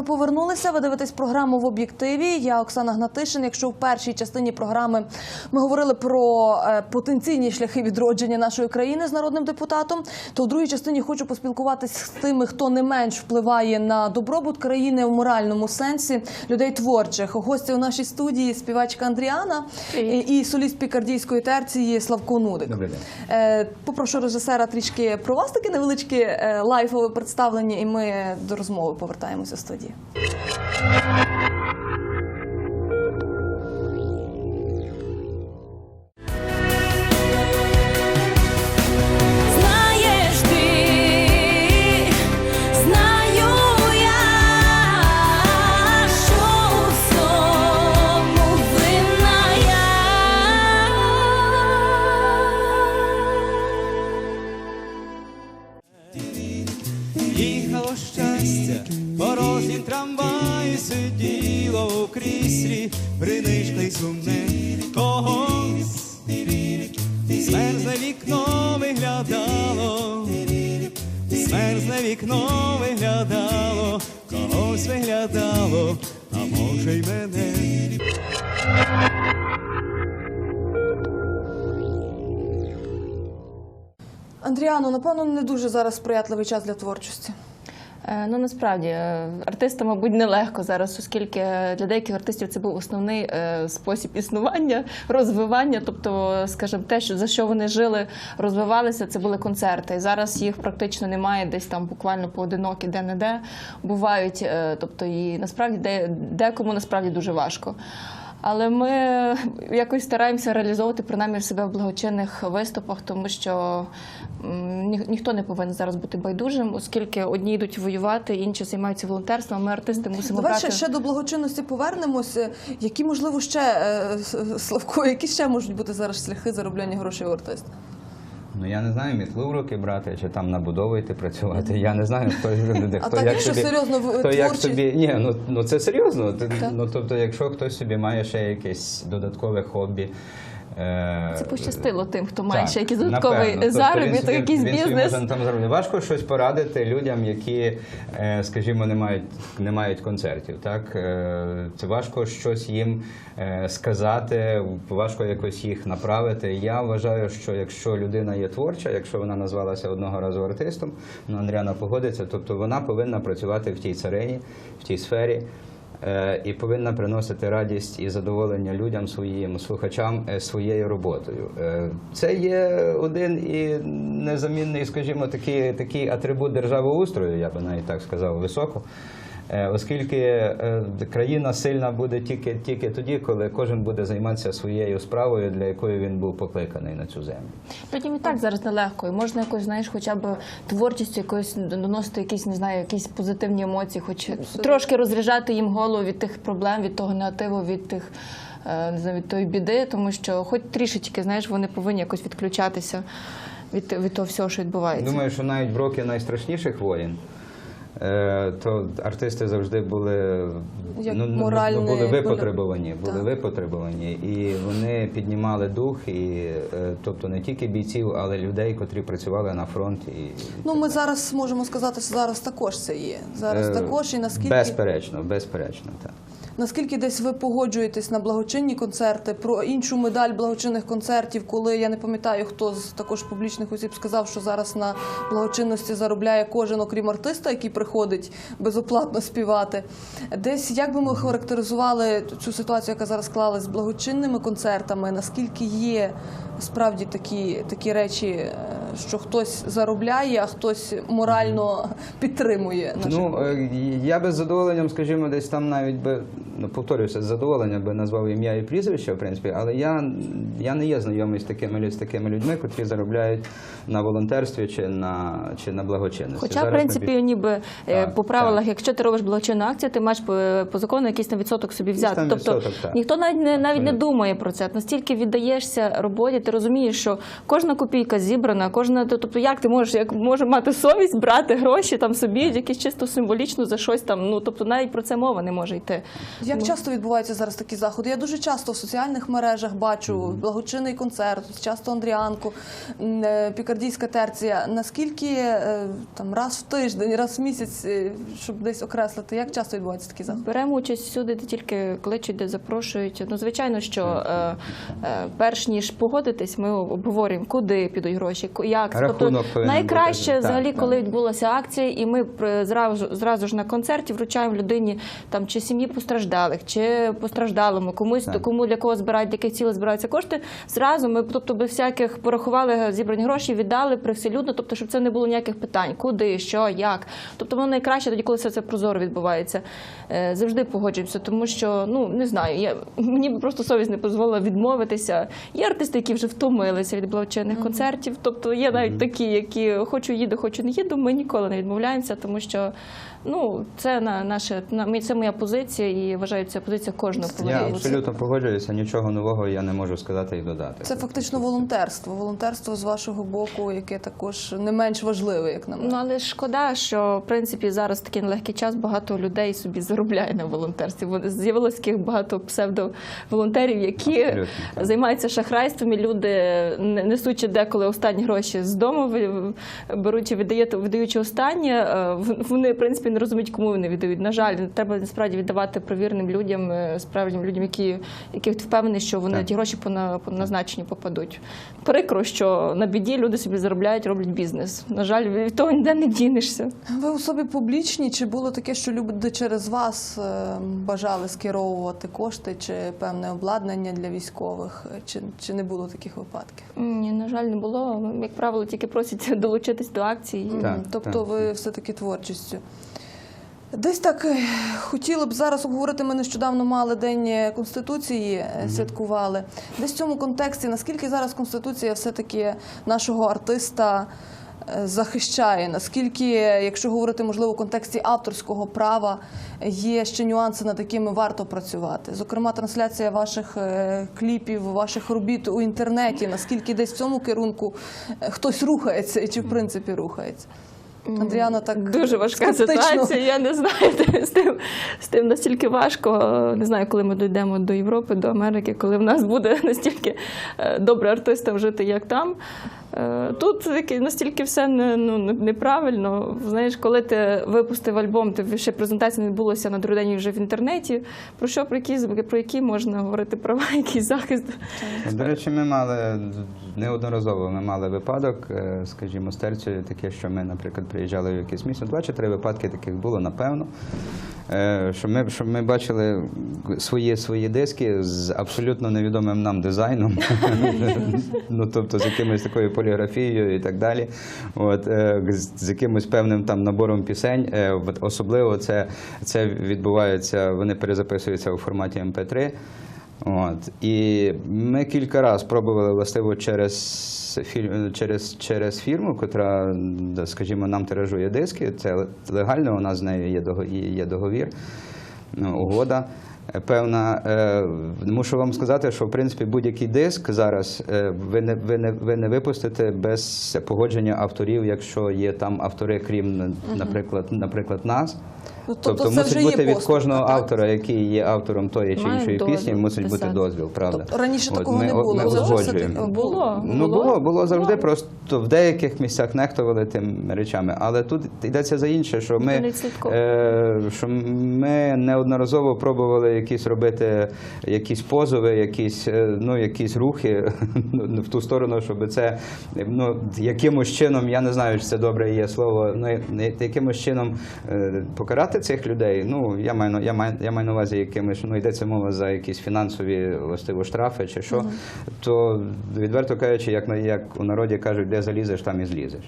Ми повернулися. Ви дивитесь програму в об'єктиві. Я Оксана Гнатишин. Якщо в першій частині програми ми говорили про е, потенційні шляхи відродження нашої країни з народним депутатом, то в другій частині хочу поспілкуватись з тими, хто не менш впливає на добробут країни в моральному сенсі людей творчих. Гостя у нашій студії співачка Андріана і, соліст пікардійської терції Славко Нудик. Добрий день. Е, Попрошу режисера трішки про вас таке невеличке лайфове представлення, і ми до розмови повертаємося в студії. Знаєш може й мене. Андріано, напевно, не дуже зараз сприятливий час для творчості. Е, Ну насправді е, артистам, мабуть, нелегко зараз, оскільки для деяких артистів це був основний е, спосіб існування, розвивання. Тобто, скажімо, те, що за що вони жили, розвивалися, це були концерти. Зараз їх практично немає, десь там буквально поодинокі, де-не-де бувають. Е, Тобто, і насправді де, декому насправді дуже важко. Але ми якось стараємося реалізовувати принаймні себе в благочинних виступах, тому що ні, ніхто не повинен зараз бути байдужим, оскільки одні йдуть воювати, інші займаються волонтерством. Ми артисти мусимо Давай брати. ще, ще до благочинності повернемося. Які можливо ще е, Славко, які ще можуть бути зараз шляхи заробляння грошей у артиста? Ну я не знаю, мітлу в руки брати чи там на будову йти працювати. Я не знаю, хто, хто А так, якщо серйозно, хто як собі. Ні, ну, ну це серйозно. Ти- Ну тобто, якщо хтось собі має ще якесь додаткове хобі. Е, Це пощастило тим, хто має так, ще якийсь додатковий Тобто заробіток, якийсь бізнес. там заробити. Важко щось порадити людям, які, е, скажімо, не мають, не мають концертів. Так? Е, Це важко щось їм сказати, важко якось їх направити. Я вважаю, що якщо людина є творча, якщо вона назвалася одного разу артистом, ну Андріана погодиться, тобто вона повинна працювати в тій царині, в тій сфері. Е, І повинна приносити радість і задоволення людям, своїм слухачам е, своєю роботою. Е, Це є один і незамінний, скажімо, такий, такий атрибут державоустрою, я би навіть так сказав, високо. Е, Оскільки е, країна сильна буде тільки, тільки тоді, коли кожен буде займатися своєю справою, для якої він був покликаний на цю землю. Потім і так зараз нелегко. І можна якось, знаєш, хоча б творчістю якось доносити якісь, не знаю, якісь позитивні емоції, хоч трошки розряджати їм голову від тих проблем, від того негативу, від тих. е, Не знаю, від тої біди, тому що хоч трішечки, знаєш, вони повинні якось відключатися від, від того всього, що відбувається. Думаю, що навіть в роки найстрашніших воєн. Е, То артисти завжди були Як ну, моральні, були випотребовані, були Так. випотребовані, і вони піднімали дух, і е, тобто не тільки бійців, але людей, котрі працювали на фронті. І, Ну ми зараз можемо сказати, що зараз також це є. Зараз Е, також і наскільки безперечно, безперечно, так. Наскільки десь ви погоджуєтесь на благочинні концерти про іншу медаль благочинних концертів, коли я не пам'ятаю, хто з також публічних осіб сказав, що зараз на благочинності заробляє кожен, окрім артиста, який приходить безоплатно співати. Десь як би ми характеризували цю ситуацію, яка зараз склалась з благочинними концертами? Наскільки є справді такі, такі речі, е, що хтось заробляє, а хтось морально підтримує наших Ну, е, я би з задоволенням, скажімо, десь там навіть би, ну, повторюся, з задоволенням би назвав ім'я і прізвище, в принципі, але я, я не є знайомий з такими, з такими людьми, котрі заробляють на волонтерстві чи на, чи на благочинності. Хоча, Зараз ми принципі, більш- ніби е, Так, по правилах, так. якщо ти робиш благочинну акцію, ти маєш по, по закону якийсь там відсоток собі взяти. там тобто відсоток, так. ніхто навіть не навіть не думає про це. Настільки віддаєшся роботі, ти розумієш, що кожна копійка зібрана, кожна тобто, як ти можеш як може мати совість брати гроші там собі, якісь чисто символічно за щось там. Ну тобто навіть про це мова не може йти. Як Тому- часто відбуваються зараз такі заходи? Я дуже часто в соціальних мережах бачу благочинний концерт, часто Андріанку, е, пікардійська терція. Наскільки е, там раз в тиждень, раз в місяць, е, щоб десь окреслити, як часто відбуваються такі заходи? Беремо участь всюди, де тільки кличуть, де запрошують. Ну, звичайно, що е, е, перш ніж погодитись, ми обговорюємо, куди підуть гроші, як Тобто Рахунок повинен найкраще бути. Взагалі, так. коли відбулася акція, і ми зразу, зразу ж на концерті вручаємо людині там чи сім'ї постраждалих, чи постраждалому, комусь Так. кому для кого збирають, для яких цілей збираються кошти. Зразу ми, тобто, без всяких порахували зібрані гроші, віддали привселюдно, тобто, щоб це не було ніяких питань, куди, що, як. Тобто, воно найкраще тоді, коли все це прозоро відбувається. Е, Завжди погоджуємося, тому що ну не знаю, я мені б просто совість не дозволила відмовитися. Є артисти, які вже втомилися від благочинних концертів. Тобто є навіть такі, які хочу їду, хочу не їду. Ми ніколи не відмовляємося, тому що ну це на наше на це моя позиція, і вважаю, це позиція кожного Я абсолютно погоджуюся, нічого нового я не можу сказати і додати. Це фактично волонтерство. Волонтерство з вашого боку, яке також не менш важливе, як на мене. Ну але шкода, що в принципі зараз такий нелегкий час багато людей собі заробляє на волонтерстві. Вони- З'явилось таких багато псевдоволонтерів, які Абсолютно, займаються шахрайством. І люди, не- несучи деколи останні гроші з дому, ви- беруть і віддають, видаючи останнє, е, в- вони в принципі не розуміють, кому вони віддають. На жаль, треба насправді віддавати провірним людям, е, справжнім людям, які які впевнені, що вони Так. ті гроші по на- по назначенню попадуть. Прикро, що на біді люди собі заробляють, роблять бізнес. На жаль, від того ніде не дінешся. Ви особі публічні, чи було таке, що люди через вас е, бажали скеровувати кошти чи певне обладнання для військових? Чи, чи не було таких випадків? Ні, на жаль, не було. Як правило, тільки просять долучитись до акції. Так, тобто так. ви все-таки творчістю. Десь так е, хотіли б зараз обговорити. Ми нещодавно мали День Конституції, е, святкували. Десь в цьому контексті, наскільки зараз Конституція все-таки нашого артиста е, захищає? Наскільки, якщо говорити, можливо, в контексті авторського права, є ще нюанси, над якими варто працювати? Зокрема, трансляція ваших е, кліпів, ваших робіт у інтернеті, наскільки десь в цьому керунку е, хтось рухається і чи в принципі рухається? Андріана так Дуже важка скептично. ситуація. Я не знаю з тим, з тим настільки важко. Не знаю, коли ми дійдемо до Європи, до Америки, коли в нас буде настільки е, добре артистам жити, як там. Е, Тут настільки все не, ну, неправильно. Знаєш, коли ти випустив альбом, ти ще презентація не відбулася на другий день вже в інтернеті. Про що про які про які можна говорити права, який захист? До речі, ми мали неодноразово ми мали випадок, е, скажімо, з терцією, таке, що ми, наприклад, приїжджали в якесь місто. Два чи три випадки таких було, напевно. Е, Що ми, що ми бачили свої, свої диски з абсолютно невідомим нам дизайном, ну тобто з якимось такою поліграфією і так далі. От, е, з, якимось певним там набором пісень. Е, от Особливо це, це відбувається, вони перезаписуються у форматі MP3. От. І ми кілька разів пробували властиво через, фір... через, через фірму, яка, скажімо, нам тиражує диски. Це легально, у нас з нею є дого- є договір, ну, угода. Певна, Е, мушу вам сказати, що в принципі будь-який диск зараз е, ви не, ви, не, ви не випустите без погодження авторів, якщо є там автори, крім, наприклад, наприклад, нас. Ну, Тобто, це мусить вже є бути від поступ, кожного так? автора, який є автором тої чи Має іншої дозвіл пісні, мусить бути писати. дозвіл, правда? Тобто раніше такого ми, не було. Ми узгоджуємо. все-таки Було. Ну було, було завжди, просто в деяких місцях нехтували тим речами. Але тут йдеться за інше, що ми, не е, що ми неодноразово пробували якісь робити якісь позови, якісь, е, ну, якісь рухи ну, в ту сторону, щоб це ну, якимось чином, я не знаю, чи це добре є слово, ну, якимось чином е, покарати цих людей. Ну, я маю, я маю, я маю на увазі якимось, ну, йдеться мова за якісь фінансові властиво штрафи чи що, то відверто кажучи, як, на- як у народі кажуть, де залізеш, там і злізеш.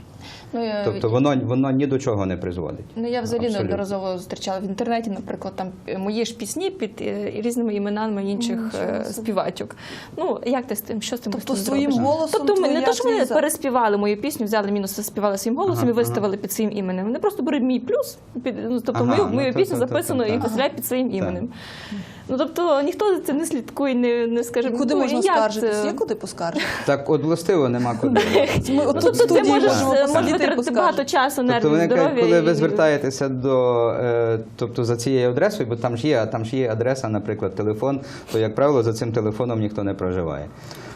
Ну, я- Тобто воно, воно ні до чого не призводить. Ну я взагалі неодноразово зустрічала в інтернеті, наприклад, там е, мої ж пісні під е, різними іменами інших е, співачок. Ну як ти з тим, що з тим Тобто своїм зробиш? голосом Тобто ми не то, що вони переспівали мою пісню, взяли мінус, заспівали своїм голосом Ага, і виставили під своїм іменем. Вони просто беруть мій плюс, під ну, тобто Ага, мою, ну, мою то- пісню записану і то. під своїм іменем. Ну тобто ніхто за цим не слідкує, не, не скаже, Куди ну, можна як скаржитись? Є куди поскаржити? Так, от властиво нема куди. Ми от Ну, тут тобто ти можеш, можемо е, витратити багато поскаржити. часу, Тобто вони кажуть, здоров'я. коли ви звертаєтеся до е, тобто за цією адресою, бо там ж є, там ж є адреса, наприклад, телефон, то як правило за цим телефоном ніхто не проживає.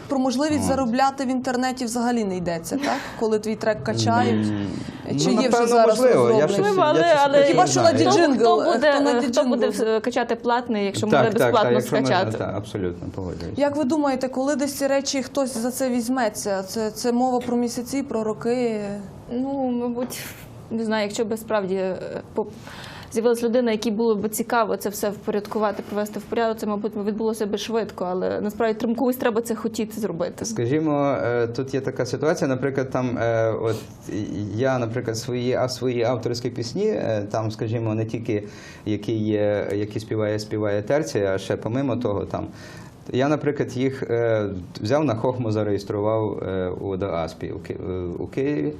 Про можливість заробляти в інтернеті взагалі не йдеться, так? Коли твій трек качають. Чи Ну, є вже зараз можливо. Я щось- Можливо, але, чесно але Хіба що на діджингл, хто буде, хто на хто буде качати платний, якщо Так, можна так, так, безплатно якщо скачати? так, абсолютно погоджуюсь. Як ви думаєте, коли десь ці речі хтось за це візьметься? Це, це мова про місяці, про роки? Ну, мабуть, не знаю, якщо б справді е, з'явилась людина, якій було б цікаво це все впорядкувати, привести в порядок, це, мабуть, відбулося би швидко, але насправді тримкусь треба це хотіти зробити. Скажімо, е, тут є така ситуація. Наприклад, там е, от я, наприклад, свої свої авторські пісні, е, там, скажімо, не тільки які є, які співає, співає терція, а ще помимо того, там. Я, наприклад, їх е, взяв на хохму, зареєстрував е, у ДАСПі у, Ки- е, у Києві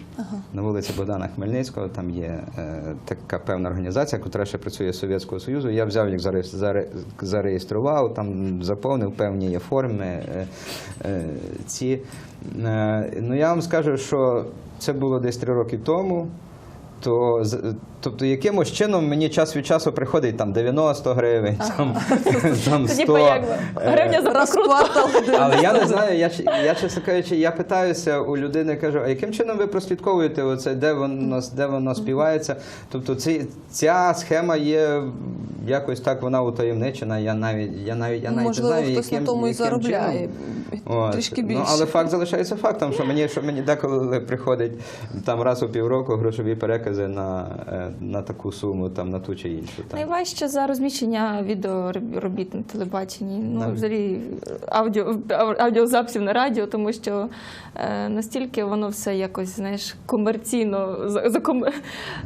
на вулиці Богдана Хмельницького. Там є е, така певна організація, яка ще працює з Совєтського Союзу. Я взяв їх заре- заре- зареєстрував, там заповнив певні є форми. Е, е, ці. Е, ну я вам скажу, що це було десь три роки тому. То, тобто, якимось чином мені час від часу приходить там 90 гривень, там, там 100. Тоді по як Е, гривня за квартал. але я не знаю, я, я чесно кажучи, я питаюся у людини, кажу, а яким чином ви прослідковуєте оце, де воно, де воно співається? Тобто ці, ця схема є якось так вона утаємничена, я навіть, я навіть, я навіть Можливо, не знаю, хтось яким, на тому і заробляє. чином. Трішки більше. Ну, але факт залишається фактом, що мені, що мені деколи приходить там раз у півроку грошові перекази на, е, на таку суму, там, на ту чи іншу. Там. Найважче за розміщення відеоробіт на телебаченні. Ну, Навіть. взагалі аудіо, аудіозаписів на радіо, тому що е, настільки воно все якось, знаєш, комерційно за, за, ком-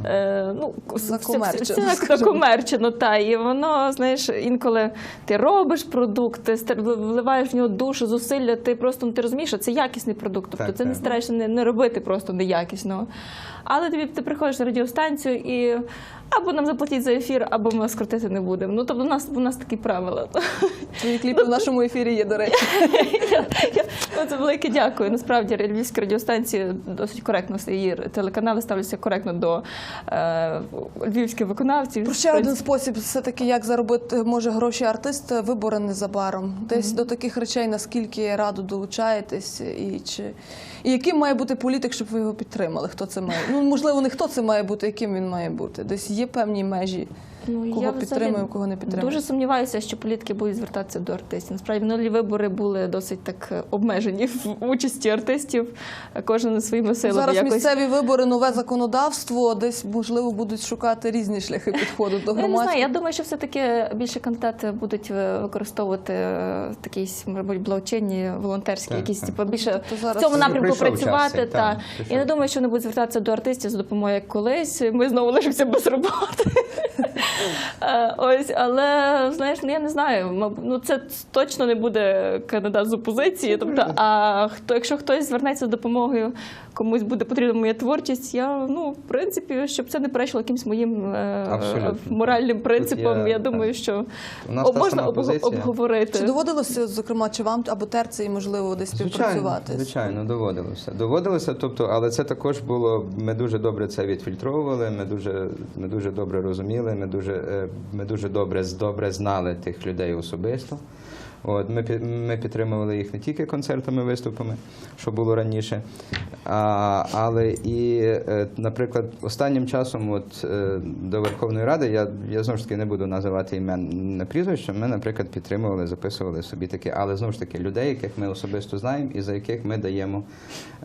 е, ну, Закомерчено, все- все закомерчено, та, і воно, знаєш, інколи ти робиш продукт, ти вливаєш в нього душу, зусилля, ти просто ну, ти розумієш, що це якісний продукт. Тобто Так, це не стараєшся не, не робити просто неякісного. Але тобі ти приходиш на радіостанцію і або нам заплатіть за ефір, або ми вас крутити не будемо. Ну тобто у нас у нас такі правила. Твої кліпи в нашому ефірі є, до речі. Ну, Це велике дякую. Насправді львівські радіостанції досить коректно її телеканали ставляться коректно до е, львівських виконавців. Про ще один спосіб, все-таки як заробити може гроші артист, вибори незабаром. Десь до таких речей, наскільки радо долучаєтесь, і чи і яким має бути політик, щоб ви його підтримали? Хто це має? Ну можливо, не хто це має бути, яким він має бути. Десь є певні межі. Ну, Кого я взагалі підтримую, кого не підтримую. Дуже сумніваюся, що політики будуть звертатися до артистів. Насправді минулі вибори були досить так е, обмежені в участі артистів. Кожен своїми силами Зараз якось. місцеві вибори, нове законодавство, десь можливо будуть шукати різні шляхи підходу до Ну, Я не знаю, я думаю, що все-таки більше кандидати будуть е, використовувати е, такі, мабуть, благочинні, волонтерські, Так, якісь так. типу, більше Тобто зараз в цьому напрямку працювати. та. так, І не думаю, що вони будуть звертатися до артистів за допомогою як колись. Ми знову лишимося без роботи. Е, Ось, але знаєш, ну я не знаю. Ну це точно не буде кандидат з опозиції. Тобто, а хто, якщо хтось звернеться з допомогою, комусь буде потрібна моя творчість, я ну в принципі, щоб це не перейшло якимсь моїм е, Абсолютно. моральним принципом, я- я думаю, що У нас о, та можна об- обговорити. Чи доводилося, зокрема, чи вам або терції, можливо, десь співпрацювати? звичайно, доводилося. Доводилося, тобто, але це також було. Ми дуже добре це відфільтровували. Ми дуже, ми дуже добре розуміли. Ми дуже, е, ми дуже добре, добре знали тих людей особисто. От ми ми підтримували їх не тільки концертами, виступами, що було раніше, а, але і, е, наприклад, останнім часом, от е, до Верховної Ради, я, я знову ж таки не буду називати імен не прізвища. Ми, наприклад, підтримували, записували собі таке, але знову ж таки людей, яких ми особисто знаємо, і за яких ми даємо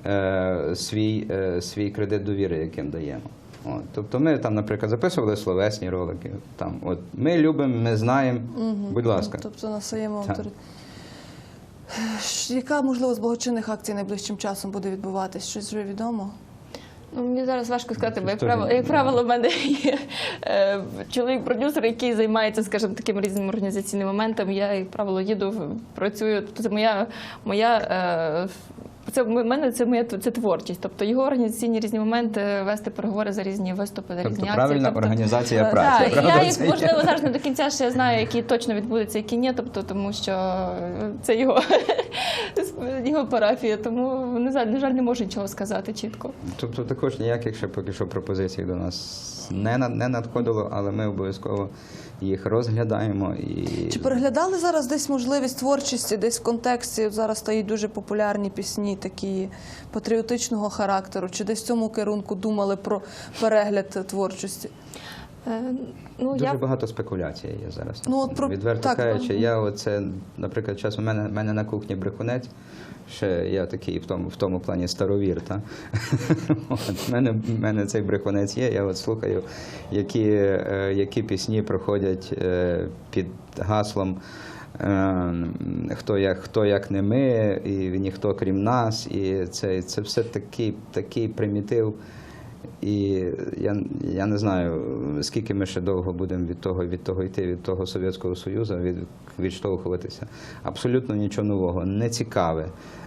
е, свій, е, свій кредит довіри, яким даємо. От, тобто ми там, наприклад, записували словесні ролики. Там, от, ми любимо, ми знаємо. Будь ласка. Тобто на своєму авторитеті. Яка, можливо, з благочинних акцій найближчим часом буде відбуватись? Щось вже відомо? Ну, мені зараз важко сказати, бо як правило, як правило, в мене є е, чоловік-продюсер, який займається, скажімо, таким різним організаційним моментом. Я, як правило, їду, працюю. Тобто моя, моя е, це в мене це моя це творчість. Тобто його організаційні різні моменти, вести переговори за різні виступи, за Тобто різні правильна акції. організація е, праці, Так, я їх можливо зараз не до кінця ще знаю, які точно відбудуться, які ні. Тобто, тому що е, це його, його парафія. Тому не жаль, на жаль, не можу нічого сказати чітко. Тобто також ніяких ще поки що пропозицій до нас не, на- не надходило, але ми обов'язково їх розглядаємо і Чи переглядали зараз десь можливість творчості, десь в контексті зараз стають дуже популярні пісні, такі патріотичного характеру? Чи десь в цьому керунку думали про перегляд творчості? Е, Ну, Дуже я багато спекуляцій є зараз. Ну, от про- Відверто так, кажучи, ну. я оце, наприклад, час у мене, мене на кухні брехунець. Ще я такий в тому, в тому плані старовір. Та? От, мене, мене цей брехунець є. Я от слухаю, які, е, які пісні проходять е, під гаслом. Е, Хто як, хто як не ми, і ніхто крім нас, і це, це все такий, такий примітив. І я, я не знаю, скільки ми ще довго будемо від того, від того йти, від того Совєтського Союзу, від, відштовхуватися. Абсолютно нічого нового, не цікаве,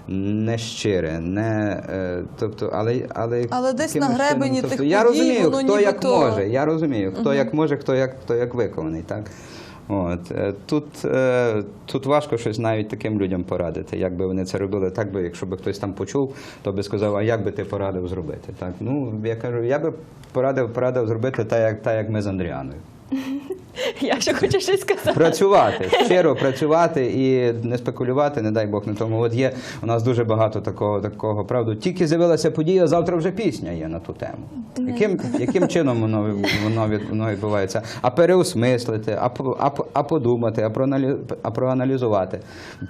не щире, не, е, тобто, але, але, Але десь на гребені чином, тобто, тих я розумію, воно хто як може, я розумію, хто як може, хто як, хто як виконаний. Так? От. е, Тут, е, тут важко щось навіть таким людям порадити. Як би вони це робили, так би, якщо би хтось там почув, то би сказав, а як би ти порадив зробити? Так? Ну, я кажу, я би порадив, порадив зробити так, як, так, як ми з Андріаною. я ще хочу щось сказати. Працювати, щиро працювати і не спекулювати, не дай Бог на тому. От є у нас дуже багато такого, такого правду. Тільки з'явилася подія, завтра вже пісня є на ту тему. Яким, яким чином воно, воно, від- воно відбувається? А переосмислити, а, а, а подумати, а, проаналізувати, а проаналізувати.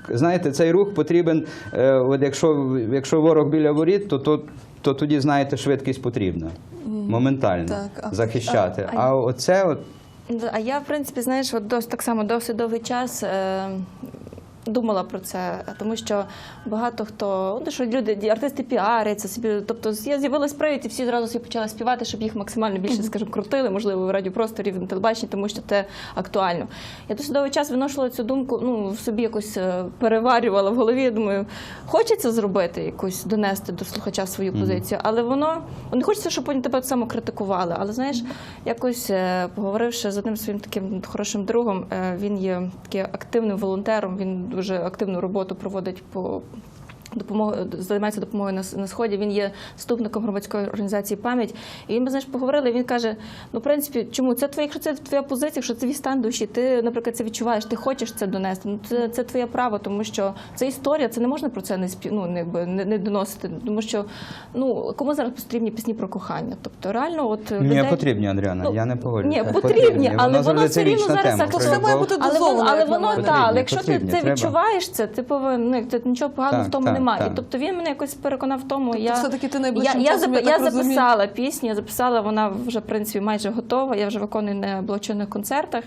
Знаєте, цей рух потрібен, е, от якщо, якщо ворог біля воріт, то, то, то тоді, знаєте, швидкість потрібна. Моментально Так, а- захищати. а- А оце от А я, в принципі, знаєш, от дос, так само досить довгий час е, думала про це, тому що багато хто, ну, що люди, артисти піаряться собі. Тобто я з'явилась привід, і всі зразу собі почали співати, щоб їх максимально більше, скажімо, крутили, можливо, в радіопросторі, в телебаченні, тому що це актуально. Я досить довгий час виношувала цю думку, ну, собі якось е, переварювала в голові. Я думаю, хочеться зробити якусь, донести до слухача свою позицію, але воно не хочеться, щоб вони тебе само критикували. Але знаєш, якось е, поговоривши з одним своїм таким хорошим другом, е, він є таким активним волонтером, він дуже активну роботу проводить по. Допомоги займається допомогою на, на сході. Він є заступником громадської організації пам'ять. І він ми знаєш, поговорили. Він каже: ну, в принципі, чому це твоя, якщо це твоя позиція, якщо це твій стан душі, ти, наприклад, це відчуваєш, ти хочеш це донести. Ну це, це твоє право, тому що це історія, це не можна про це не спі, ну, не, не, не доносити. Тому що ну кому зараз потрібні пісні про кохання? Тобто, реально, от Ні, людей- потрібні, Андріана, Ну, я не погоджуюся. ні, потрібні, але воно все рівно зараз бути але воно, але воно так, але якщо ти це відчуваєш це, ти повинен ну, нічого поганого в тому так, немає. так. І тобто він мене якось переконав в тому. Тобто я все-таки ти я, найближчим я, часом, я я розумію. записала пісню, я записала, вона вже в принципі майже готова. Я вже виконую на благочинних концертах.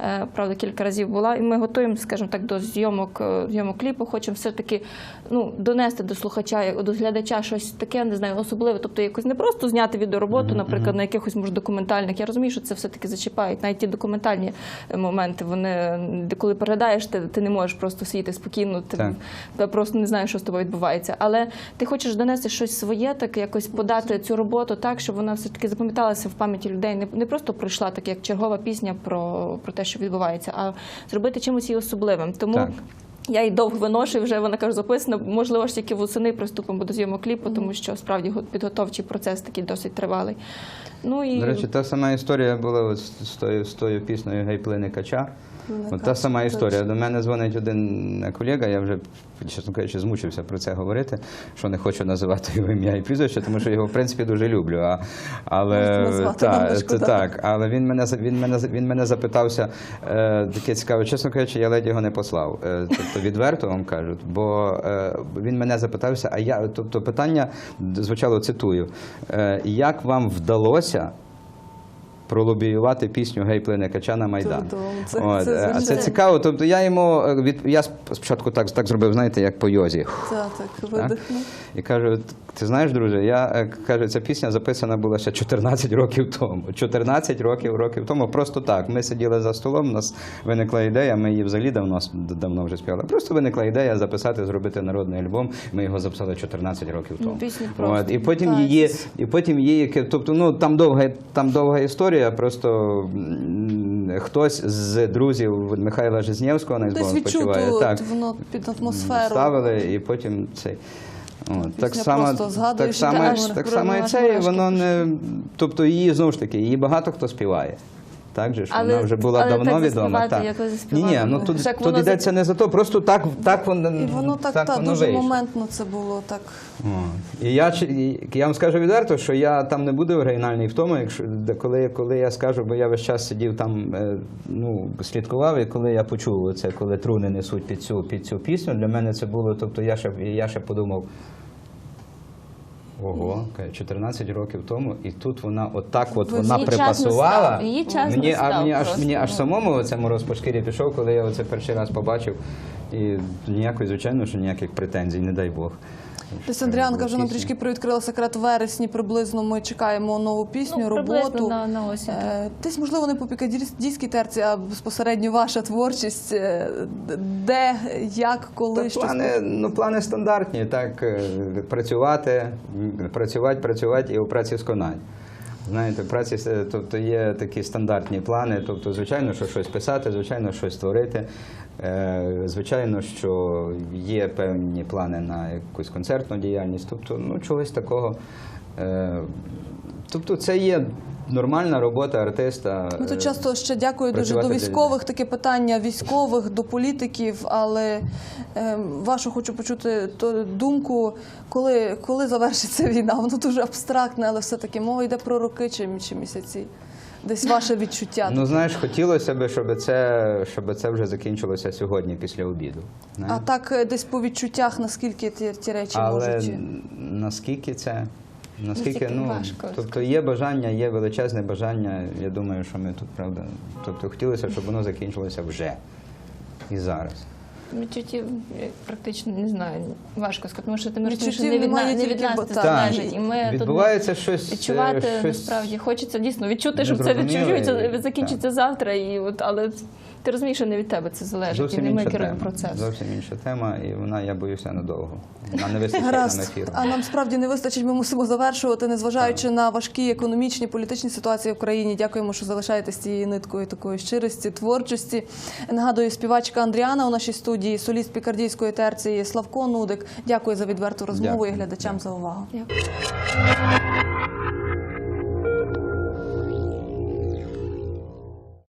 Е, Правда, кілька разів була, і ми готуємо, скажімо так, до зйомок е, зйомок кліпу. Хочемо все-таки ну, донести до слухача, до глядача щось таке, не знаю, особливе. Тобто якось не просто зняти відеороботу, наприклад, на якихось може документальних. Я розумію, що це все-таки зачіпають. Навіть ті документальні е, моменти, вони коли переглядаєш, ти, ти не можеш просто сидіти спокійно, ти, ти просто не знаєш, що з тобою відбувається. Але ти хочеш донести щось своє, так якось подати цю роботу так, щоб вона все таки запам'яталася в пам'яті людей. Не, не просто пройшла так, як чергова пісня про, про те, що відбувається, а зробити чимось її особливим. Тому. Так. Я й довго виношую, вже вона кажу, записана. Можливо, ж тільки восени приступимо до зйомок кліпу, тому що справді підготовчий процес такий досить тривалий. Ну і До речі, та сама історія була з, тою, з тою піснею Гей кача. От та сама історія. До мене дзвонить один колега, я вже, чесно кажучи, змучився про це говорити, що не хочу називати його ім'я і прізвище, тому що його, в принципі, дуже люблю. А, але, не та, так, але він мене, він мене, він мене запитався, е, таке цікаве, чесно кажучи, я ледь його не послав. Е, тобто відверто вам кажуть, бо е, він мене запитався, а я, тобто питання звучало, цитую, е, як вам вдалося пролобіювати пісню Гей плине кача на Майдан. Це- От, це е, а це цікаво. Тобто я йому е, від я спочатку так, так зробив, знаєте, як по йозі. Так, так, видихнув. І кажу, Ти знаєш, друже, я е, кажу, ця пісня записана була ще 14 років тому. 14 років років тому. Просто так. Ми сиділи за столом, у нас виникла ідея, ми її взагалі давно давно вже співали. Просто виникла ідея записати, зробити народний альбом. Ми його записали 14 років тому. пісня просто От, і потім Так. її, і потім її, тобто, ну там довга там довга історія. Просто хтось з друзів Михайла Жизнєвського на Десь спочиває. відчуто Так. воно під атмосферу. Ставили і потім цей. От, так само, так само, так само і це, і воно не. Тобто її знову ж таки, її багато хто співає. Так же ж Але- вона вже була але давно так відома. Так. Ні, ні, ну тут, як тут воно йдеться не за то, просто так, так воно І воно так, так, воно дуже вийшло. моментно це було так. О. І я, я вам скажу відверто, що я там не буду оригінальний в тому, якщо коли, коли я скажу, бо я весь час сидів там, е, ну, слідкував, і коли я почув це, коли труни несуть під цю, під цю пісню, для мене це було, тобто я ще, я ще подумав. Ого, каже, 14 років тому, і тут вона отак от вона Її час припасувала. настав, її час мені, а настав мені аж просто, мені аж самому оце мороз по шкірі пішов, коли я оце перший раз побачив. І ніякої, звичайно, що ніяких претензій, не дай Бог. Десь Андріанка вже нам трішки привідкрила секрет вересні. Приблизно ми чекаємо нову пісню, Ну, роботу. на- на осінь. Е, Десь, можливо, не по пікадійській терці, а безпосередньо ваша творчість. Е, Де, як, коли, Та що плани, ну, плани стандартні, так, е, працювати, працювати, працювати і у праці сконати. Знаєте, праці е, тобто є такі стандартні плани. Тобто, звичайно, що щось писати, звичайно, щось створити. Е, Звичайно, що є певні плани на якусь концертну діяльність. Тобто, ну, чогось такого. Е, Тобто, це є нормальна робота артиста. Ми Е, тут часто ще дякую дуже до військових. Таке питання військових, до політиків. Але е, вашу хочу почути то думку, коли, коли завершиться війна. Воно дуже абстрактне, але все-таки мова йде про роки чи, чи місяці. Десь ваше відчуття. Ну, знаєш, хотілося б, щоб це, щоб це вже закінчилося сьогодні після обіду. знаєш. а так е, десь по відчуттях, наскільки ті, ті речі Але можуть. наскільки це? Наскільки, Наскільки ну, важко тобто є бажання, є величезне бажання. Я думаю, що ми тут, правда. Тобто хотілося, щоб воно закінчилося вже і зараз. Відчуттів е, практично не знаю, важко сказати, тому що ти розумієш, що не від, не від нас це залежить. І ми тут Відбувається щось. відчувати е, щось насправді хочеться дійсно відчути, щоб це відчується, закінчиться завтра. І от, але ти розумієш, що не від тебе це залежить, Зовсім і не ми керуємо процесом. Зовсім інша тема, і вона, я боюся, надовго. Вона не вистачить Гаразд, ефіру. а нам справді не вистачить. Ми мусимо завершувати, незважаючи на важкі економічні політичні ситуації в країні. Дякуємо, що залишаєтесь цією ниткою такої щирості, творчості. Нагадую, співачка Андріана у нашій студії, соліст пікардійської терції Славко Нудик. Дякую за відверту розмову Дякую. і глядачам за увагу. Дякую.